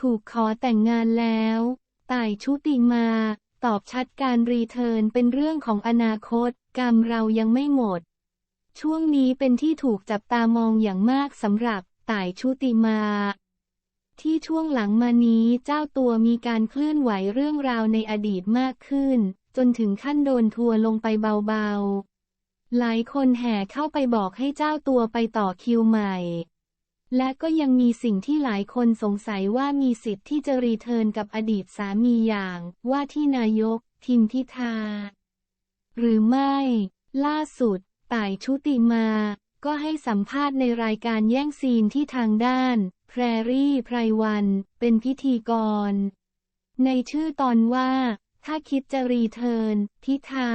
ถูกขอแต่งงานแล้วต่ายชุติมา ตอบชัดการรีเทิร์นเป็นเรื่องของอนาคต กรรมเรายังไม่หมด ช่วงนี้เป็นที่ถูกจับตามองอย่างมากสำหรับต่ายชุติมา ที่ช่วงหลังมานี้เจ้าตัวมีการเคลื่อนไหวเรื่องราวในอดีตมากขึ้น จนถึงขั้นโดนทัวร์ลงไปเบาๆ หลายคนแห่เข้าไปบอกให้เจ้าตัวไปต่อคิวใหม่ และก็ยังมีสิ่งที่หลายคนสงสัยว่ามีสิทธิ์ที่จะรีเทิร์นกับอดีตสามีอย่าง ว่าที่นายก ทิมพิธา หรือไม่ ล่าสุด ต่ายชุติมา ก็ให้สัมภาษณ์ในรายการแย่งซีนที่ทางด้าน แพรรี่ไพรวัน เป็นพิธีกร ในชื่อตอนว่า ถ้าคิดจะรีเทิร์น พิธา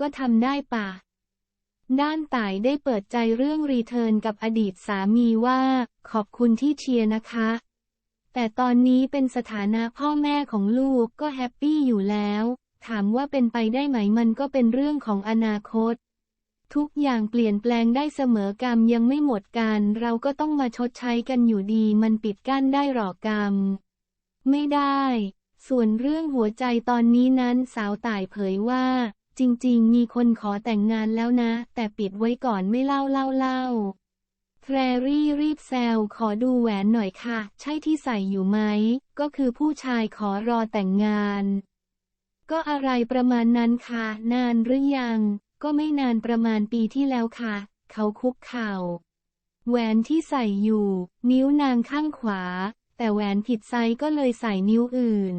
ก็ทำได้ปะ ด้านต่ายได้เปิดใจเรื่องรีเทิร์นกับอดีตสามีว่า ขอบคุณที่เชียร์นะคะ แต่ตอนนี้เป็นสถานะพ่อแม่ของลูกก็แฮปปี้อยู่แล้ว ถามว่าเป็นไปได้ไหมมันก็เป็นเรื่องของอนาคต ทุกอย่างเปลี่ยนแปลงได้เสมอกรรมยังไม่หมดกันเราก็ต้องมาชดใช้กันอยู่ดีมันปิดกั้นได้หรอกรรม ไม่ได้ ส่วนเรื่องหัวใจตอนนี้นั้นสาวต่ายเผยว่า จริงๆ มีคนขอแต่งงานแล้วนะ แต่ปิดไว้ก่อนไม่เล่าเล่าเล่าแพรรี่รีบแซวขอดูแหวนหน่อยค่ะ ใช่ที่ใส่อยู่ไหม ก็คือผู้ชายขอรอแต่งงาน ก็อะไรประมาณนั้นค่ะ นานหรือยัง ก็ไม่นานประมาณปีที่แล้วค่ะ เขาคุกเข่า แหวนที่ใส่อยู่ นิ้วนางข้างขวา แต่แหวนผิดไซส์ก็เลยใส่นิ้วอื่น